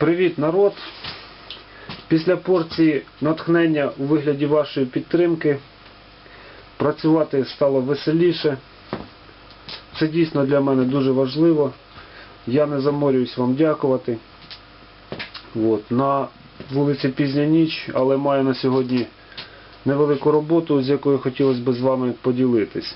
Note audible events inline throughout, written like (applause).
Привіт, народ! Після порції натхнення у вигляді вашої підтримки працювати стало веселіше. Це дійсно для мене дуже важливо. Я не заморююсь вам дякувати. От, на вулиці пізня ніч, але маю на сьогодні невелику роботу, з якою хотілося б з вами поділитись.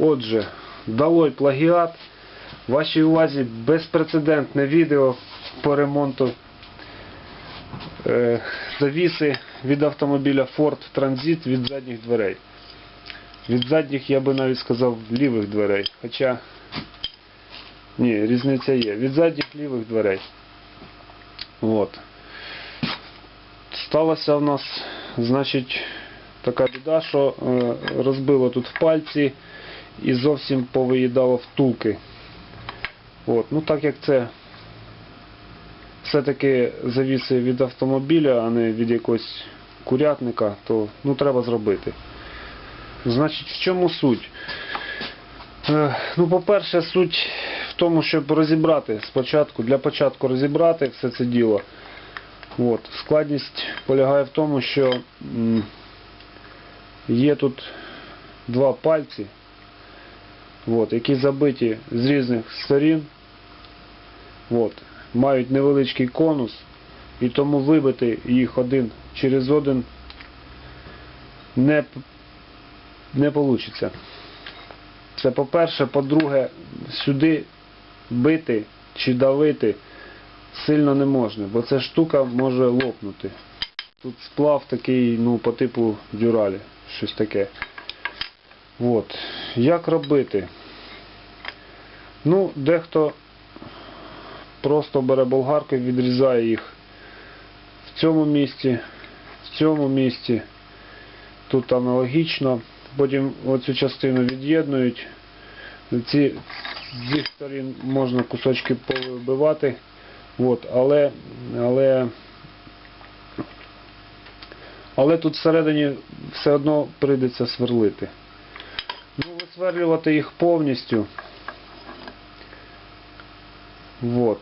Отже, далой плагіат. Вашій увазі безпрецедентне відео по ремонту е, завіси від автомобіля Ford Transit від задніх дверей. Від задніх я би навіть сказав лівих дверей. Хоча ні, різниця є. Від задніх лівих дверей. От. Сталося в нас, значить, така біда, що е, розбило тут в пальці і зовсім повиїдало втулки. От, ну так як це все-таки завіси від автомобіля, а не від якогось курятника, то ну, треба зробити. Значить, в чому суть? Е, ну, по-перше, суть в тому, щоб розібрати спочатку, для початку розібрати все це діло. От. Складність полягає в тому, що є тут два пальці, от, які забиті з різних сторін. От, мають невеличкий конус, і тому вибити їх один через один не, не вийде. Це по-перше, по-друге, сюди бити чи давити сильно не можна, бо ця штука може лопнути. Тут сплав такий, ну, по типу дюралі, щось таке. От. Як робити? Ну, дехто просто бере болгаркою, відрізає їх в цьому місці, в цьому місці. Тут аналогічно. Потім оцю частину від'єднують. Ці, з цих сторін можна кусочки повибивати. От, але, але, але тут всередині все одно прийдеться сверлити. Ну, висверлювати їх повністю. Вот.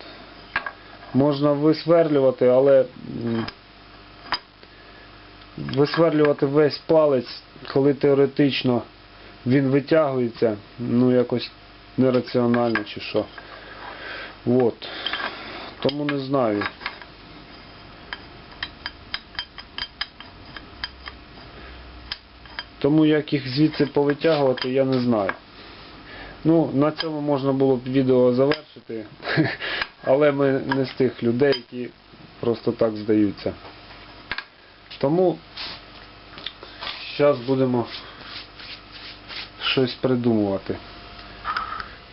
Можна висверлювати, але висверлювати весь палець, коли теоретично він витягується, ну якось нераціонально чи що. Вот. Тому не знаю. Тому як їх звідси повитягувати, я не знаю. Ну, на цьому можна було б відео завершити, але ми не з тих людей, які просто так здаються. Тому зараз будемо щось придумувати.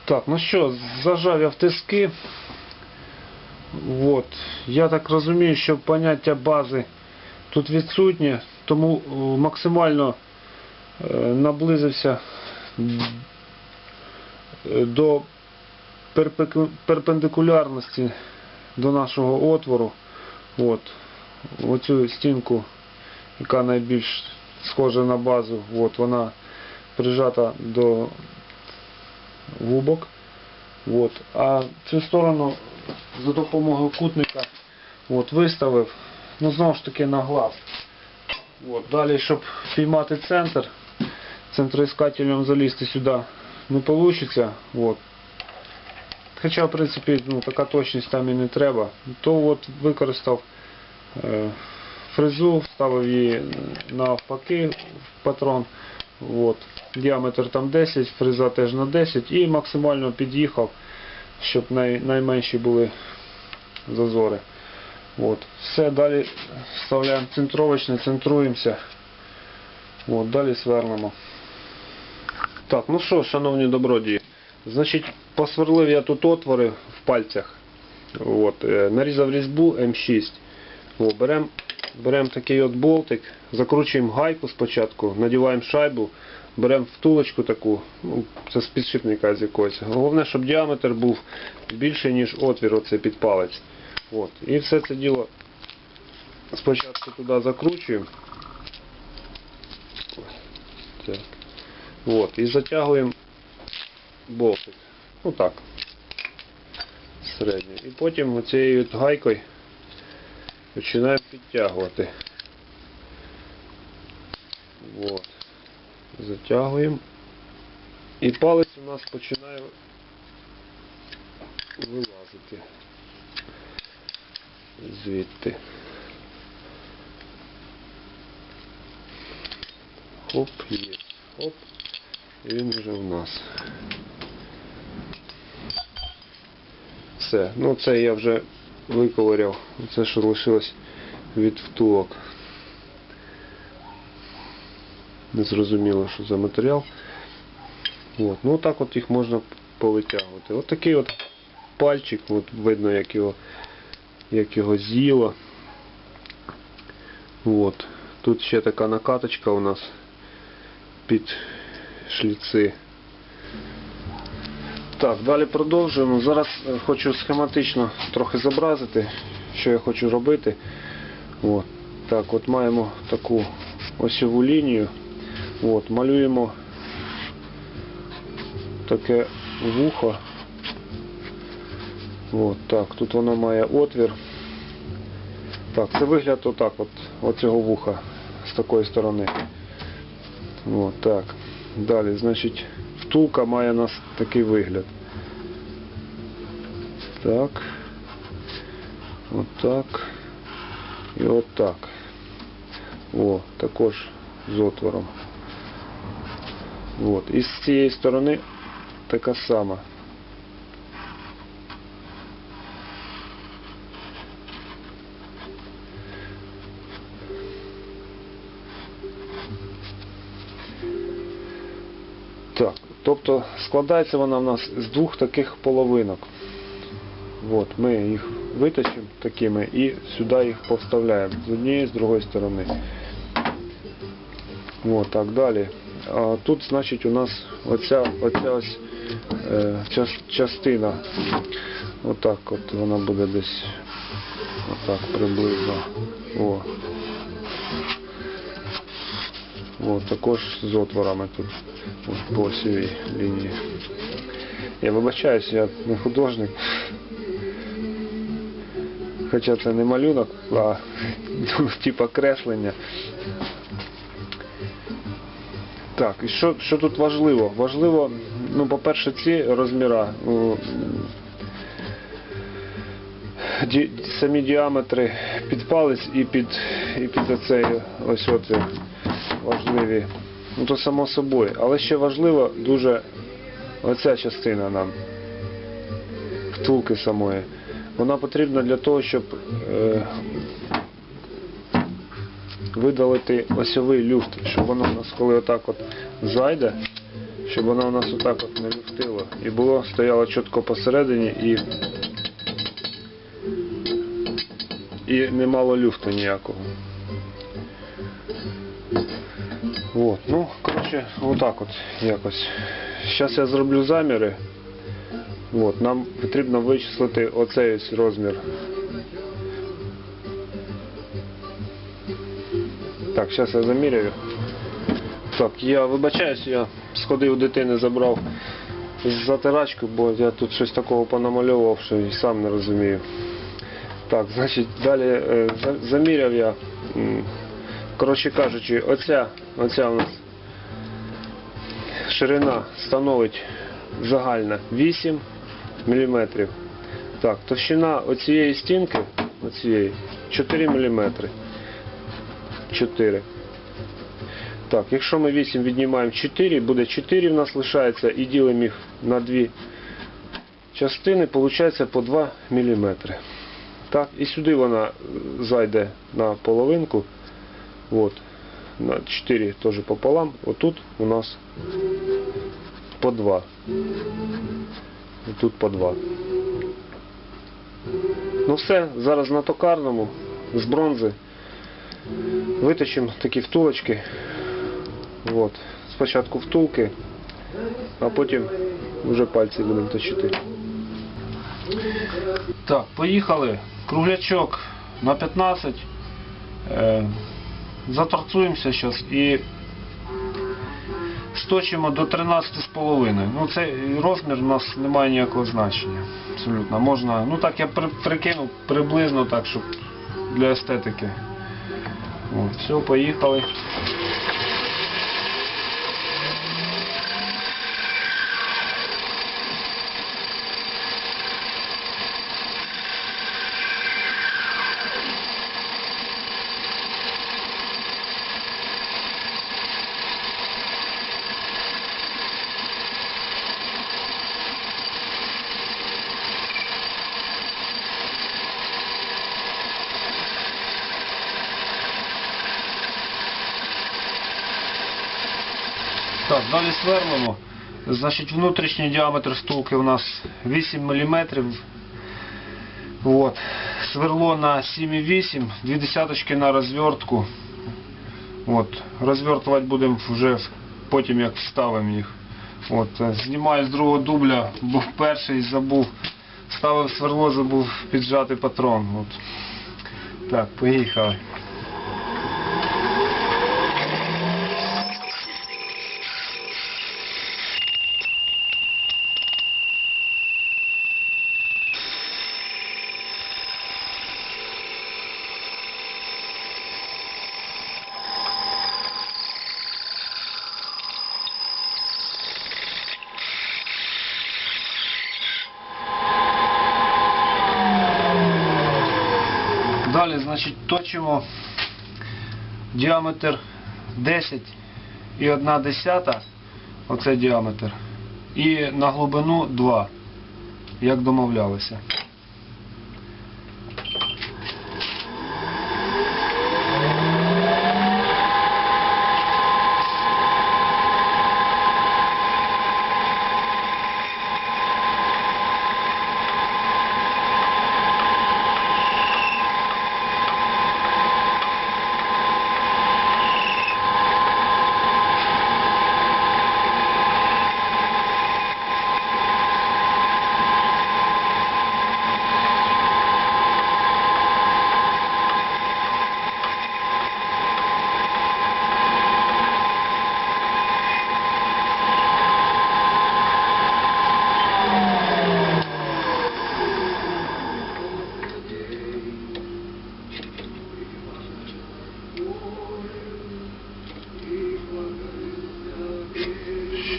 Так, ну що, зажав я в тиски. От. Я так розумію, що поняття бази тут відсутнє, тому е, максимально е, наблизився до перпендикулярності до нашого отвору. От. Оцю стінку, яка найбільш схожа на базу, от, вона прижата до губок. От. А цю сторону за допомогою кутника от, виставив, ну знову ж таки на глаз. От. Далі, щоб піймати центр, центроіскателем залізти сюди не вийде. Хоча, в принципі, ну, така точність там і не треба. То от використав е, фрезу, вставив її навпаки в патрон. От. Діаметр там 10, фреза теж на 10 і максимально під'їхав, щоб най, найменші були зазори. От. Все, далі вставляємо центровочне, центруємося. От, далі сверлимо. Так, ну що, шановні добродії, значить, посверлив я тут отвори в пальцях. От, е, нарізав різьбу М6. О, беремо берем такий от болтик, закручуємо гайку спочатку, надіваємо шайбу, беремо втулочку таку, ну, це з підшипника з якогось. Головне, щоб діаметр був більший, ніж отвір оцей під палець. От. І все це діло спочатку туди закручуємо. Так. От. І затягуємо болтик. Ну так. середню. І потім оцією от гайкою починаємо підтягувати. Вот. Затягуємо. І палець у нас починає вилазити звідти. Хоп, є. Хоп. І він вже в нас. Все. Ну це я вже виковиряв. Це що лишилось від втулок. Не зрозуміло, що за матеріал. От. Ну так от їх можна повитягувати. От такий от пальчик, от видно, як його, як його з'їло. От. Тут ще така накаточка у нас під шліци. Так, далі продовжуємо. Зараз е, хочу схематично трохи зобразити, що я хочу робити. От. Так, от маємо таку осьову лінію. От, малюємо таке вухо. От, так, тут воно має отвір. Так, це вигляд отак от, оцього вуха з такої сторони. От, так. Далі, значить, втулка має нас такий вигляд. Так. Отак. І отак. О, також з отвором. От. І з цієї сторони така сама. Тобто складається вона в нас з двох таких половинок. От, ми їх витащимо такими і сюди їх поставляємо з однієї з другої сторони. От, так далі. А тут, значить, у нас оця, оця ось е, час- частина. Отак от вона буде десь отак приблизно. О. О, також з отворами тут от, по осівій лінії. Я вибачаюсь, я не художник. Хоча це не малюнок, а (laughs) типа креслення. Так, і що, що тут важливо? Важливо, ну, по-перше, ці розміра. ну, ді, самі діаметри під палець і під, і під оцей ось отвір важливі. Ну то само собою. Але ще важливо дуже оця частина нам втулки самої. Вона потрібна для того, щоб е, видалити осьовий люфт, щоб воно у нас коли отак от зайде, щоб воно у нас отак от не люфтило. І було, стояло чітко посередині і, і не мало люфту ніякого. От, ну, коротше, отак от якось. Зараз я зроблю заміри. От, нам потрібно вичислити оцей ось розмір. Так, зараз я заміряю. Так, я вибачаюсь, я сходив дитини, забрав затирачку, бо я тут щось такого понамальовував, що і сам не розумію. Так, значить, далі е, заміряв я. Коротше кажучи, оця, оця у нас ширина становить загальна 8 мм. Так, товщина оцієї стінки, оцієї 4 мм. 4. Так, якщо ми 8 віднімаємо 4, буде 4 в нас лишається і ділимо їх на дві частини, виходить по 2 мм. Так, і сюди вона зайде на половинку. Вот. На 4 тоже пополам. Вот тут у нас по 2. І тут по 2. Ну все, зараз на токарному з бронзи витащимо такі втулочки. Вот. Спочатку втулки, а потім вже пальці будемо точити. Так, поїхали. Круглячок на 15. Заторцуємося зараз і сточимо до 13,5. Ну цей розмір у нас не має ніякого значення. Абсолютно. Можна, ну так я прикинув приблизно так, щоб для естетики. От, все, поїхали. Так, далі сверлимо. Значить, внутрішній діаметр стулки у нас 8 мм. От. Сверло на 7,8, дві десяточки на розвертку. От. Розвертувати будемо вже потім, як вставимо їх. От. Знімаю з другого дубля, був перший, забув. Ставив сверло, забув піджати патрон. От. Так, поїхали. Точимо діаметр 10 і 1 десята, оце діаметр, і на глибину 2, як домовлялися.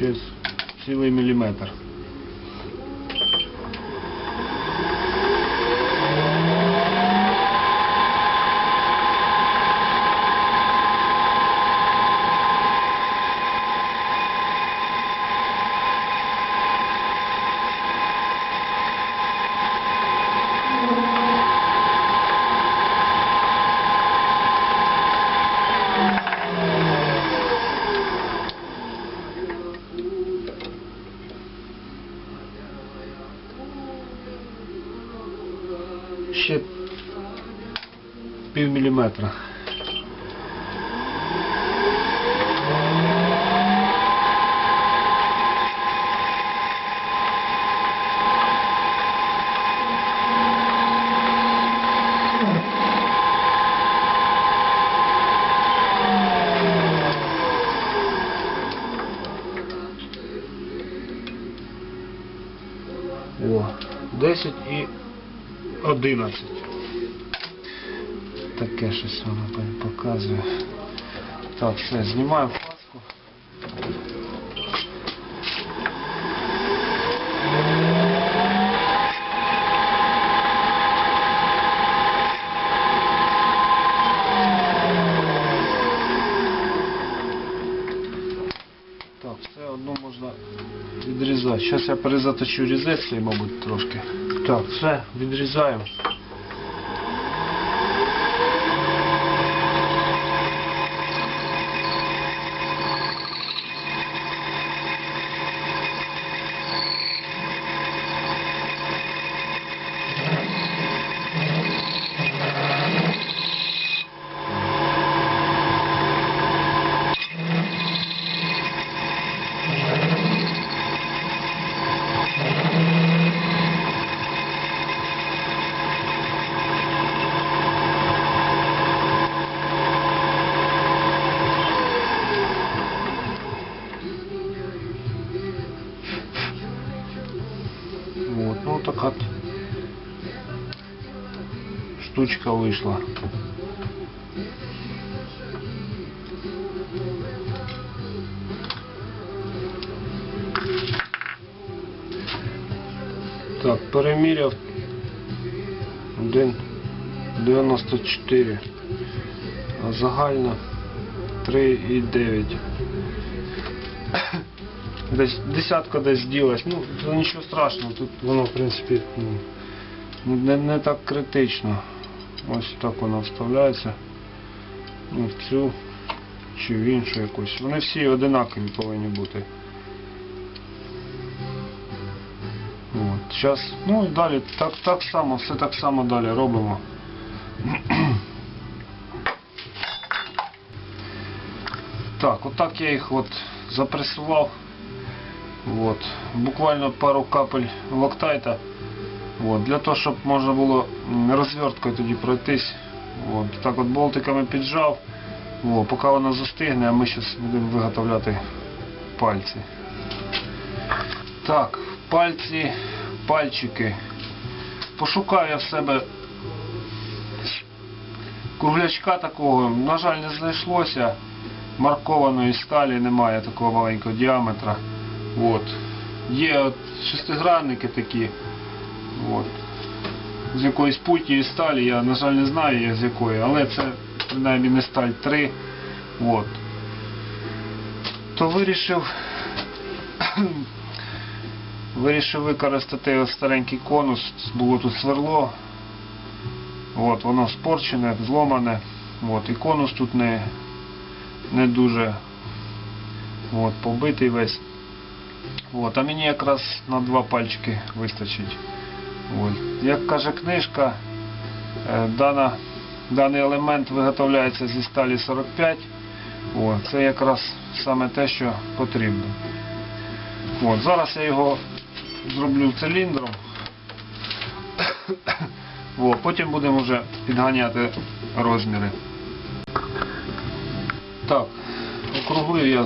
Ще цілий міліметр. Ще пів. О, 10 і 11. Таке щось воно пон- показує. Так, все, знімаємо фаску. Так, все одно можна відрізати. Зараз я перезаточу різець, мабуть, трошки. Так, все, відрізаємо. така штучка вийшла. Так, переміряв 1,94, а загально 3,9. Десь десятка десь ділась. Ну, це нічого страшного, тут воно в принципі ну, не, не так критично. Ось так вона вставляється. Ну, в цю чи в іншу якусь. Вони всі одинакові повинні бути. От, зараз, ну і далі так, так само, все так само далі робимо. Так, отак я їх от запресував. От, буквально пару капель локтайта. От, для того, щоб можна було розверткою тоді пройтись. От, так от болтиками піджав. О, поки вона застигне, а ми зараз будемо виготовляти пальці. Так, пальці, пальчики. Пошукав я в себе круглячка такого, на жаль, не знайшлося. Маркованої сталі немає такого маленького діаметра. От. Є от шестигранники такі. От. З якоїсь путньої сталі, я, на жаль, не знаю я з якої, але це принаймні не сталь 3. От. То вирішив (clears throat) вирішив використати старенький конус, було тут сверло. От, воно спорчене, зломане. От, і конус тут не, не дуже от, побитий весь. От, а мені якраз на два пальчики вистачить. От. Як каже книжка, е, дана, даний елемент виготовляється зі сталі 45. О, це якраз саме те, що потрібно. От, зараз я його зроблю циліндром. О, потім будемо вже підганяти розміри. Так, округлив я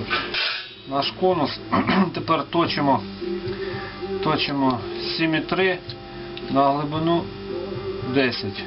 наш конус. (clears throat) Тепер точимо, точимо 7,3 на глибину 10.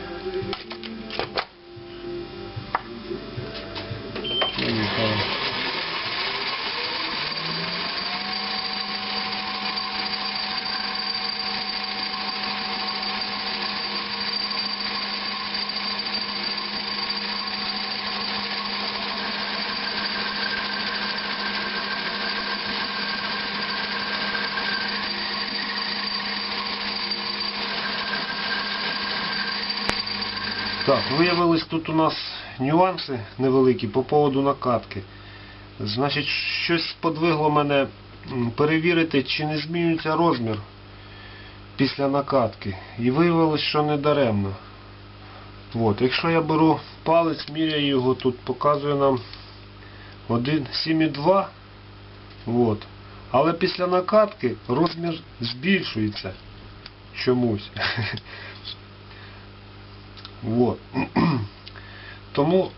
Виявились тут у нас нюанси невеликі по поводу накатки. Значить, щось подвигло мене перевірити, чи не змінюється розмір після накатки. І виявилось, що не даремно. От, якщо я беру палець, міряю його, тут показує нам 1,7,2. От. Але після накатки розмір збільшується чомусь. (laughs) Вот. (clears throat) Тому,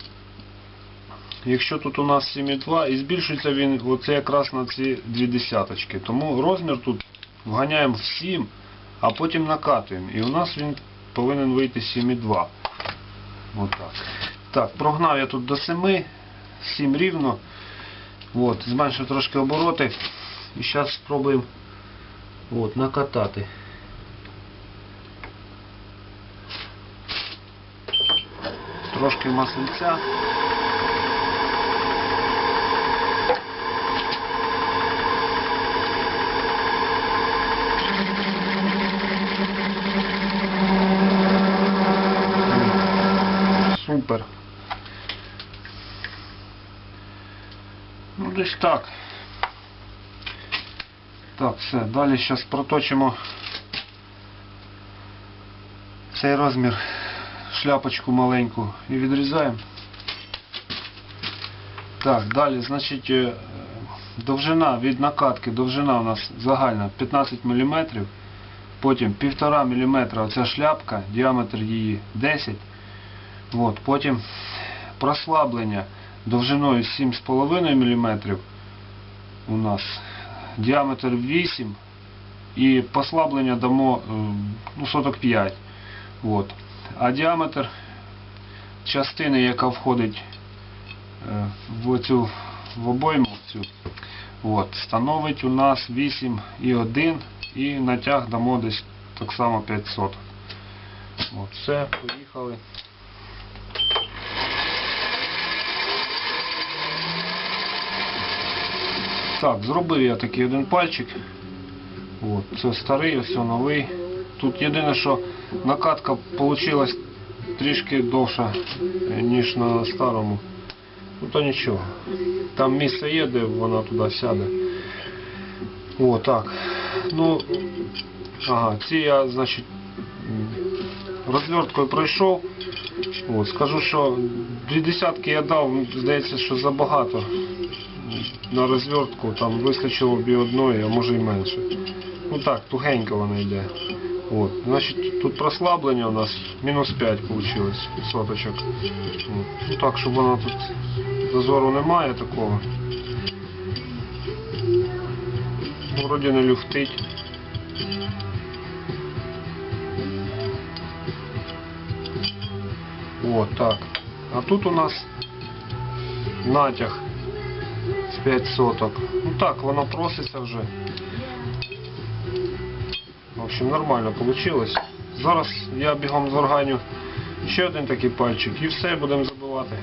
якщо тут у нас 7,2 і збільшується він оце якраз на ці дві десяточки. Тому розмір тут вганяємо в 7, а потім накатуємо. І у нас він повинен вийти 7,2. Отак. Так, прогнав я тут до 7, 7 рівно. От, зменшив трошки обороти. І зараз спробуємо от, накатати. Трошки маслиця. Супер. Ну десь так. Так, все, далі зараз проточимо цей розмір шляпочку маленьку і відрізаємо. Так, далі, значить, е, довжина від накатки, довжина у нас загальна 15 мм, потім 1,5 мм оця шляпка, діаметр її 10 От, Потім прослаблення довжиною 7,5 мм у нас, діаметр 8 і послаблення дамо е, ну, соток 5. От. А діаметр частини, яка входить е, в цю в обойму цю, от, становить у нас 8,1 і натяг дамо десь так само 500. От, все, поїхали. Так, зробив я такий один пальчик. От, це старий, ось новий. Тут єдине, що накатка вийшла трішки довша, е, ніж на старому. Ну то нічого. Там місце є, де вона туди сяде. О, так. Ну, ага, ці я, значить, розверткою пройшов. От, скажу, що дві десятки я дав, здається, що забагато на розвертку, там вистачило б і одної, а може і менше. Ну так, тугенько вона йде. От. Значить, тут прослаблення у нас мінус 5 вийшло соточок. От. Ну так, щоб воно тут зазору немає такого. Ну, Вроді не люфтить. От так. А тут у нас натяг з 5 соток. Ну так, воно проситься вже. Общем, нормально вийшло. Зараз я бігом зорганю ще один такий пальчик і все будемо забивати.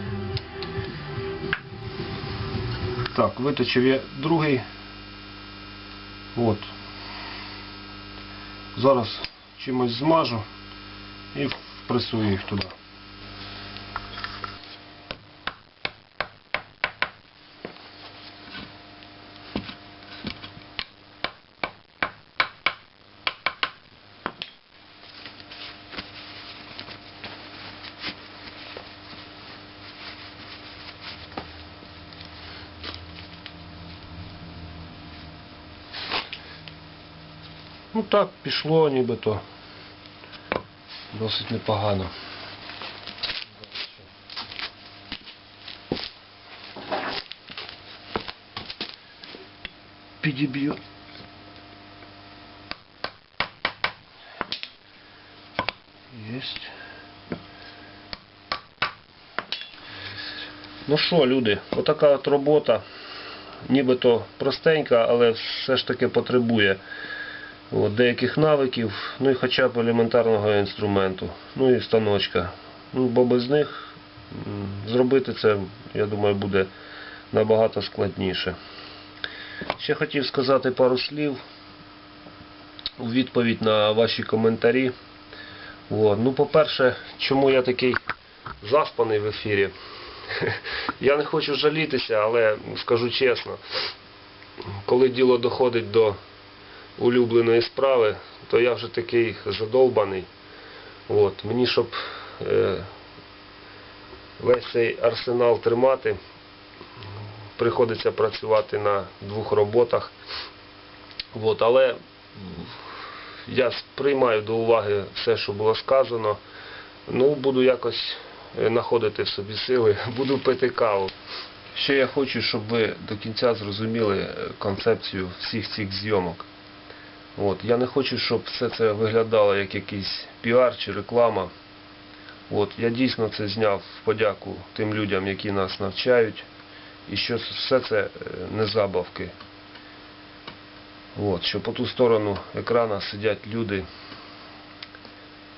Так, виточив я другий. От. Зараз чимось змажу і впресую їх туди. Ну так, пішло нібито. Досить непогано. Підіб'ю. Єсть. Ну що, люди, отака от робота. Нібито простенька, але все ж таки потребує от, деяких навиків, ну і хоча б елементарного інструменту, ну і станочка. Ну, бо без них зробити це, я думаю, буде набагато складніше. Ще хотів сказати пару слів у відповідь на ваші коментарі. От. Ну, по-перше, чому я такий заспаний в ефірі? (laughs) Я не хочу жалітися, але скажу чесно, коли діло доходить до улюбленої справи, то я вже такий задовбаний. От. Мені, щоб е, весь цей арсенал тримати, приходиться працювати на двох роботах. От. Але я сприймаю до уваги все, що було сказано. Ну, буду якось е, знаходити в собі сили, (laughs) буду пити каву. Ще я хочу, щоб ви до кінця зрозуміли е, концепцію всіх цих зйомок. От, я не хочу, щоб все це виглядало як якийсь піар чи реклама. От, я дійсно це зняв в подяку тим людям, які нас навчають. І що все це е, не забавки. От, що по ту сторону екрана сидять люди,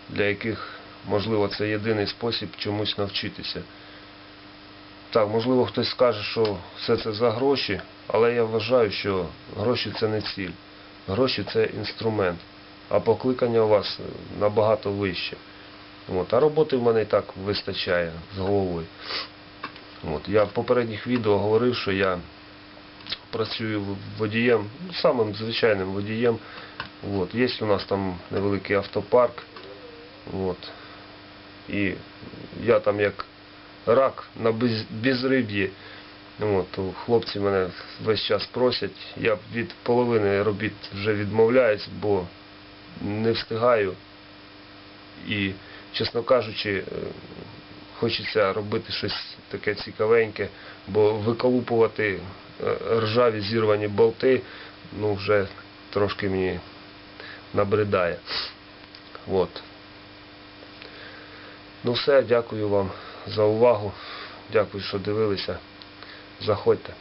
для яких, можливо, це єдиний спосіб чомусь навчитися. Так, можливо, хтось скаже, що все це за гроші, але я вважаю, що гроші це не ціль. Гроші це інструмент, а покликання у вас набагато вище. От, а роботи в мене і так вистачає з головою. От, я в попередніх відео говорив, що я працюю водієм, самим звичайним водієм. От, є у нас там невеликий автопарк. От, і я там як рак на без, безриб'ї. От, хлопці мене весь час просять. Я від половини робіт вже відмовляюсь, бо не встигаю. І, чесно кажучи, е, хочеться робити щось таке цікавеньке, бо виколупувати е, ржаві зірвані болти, ну вже трошки мені набридає. От. Ну все, дякую вам за увагу. Дякую, що дивилися. Заходьте.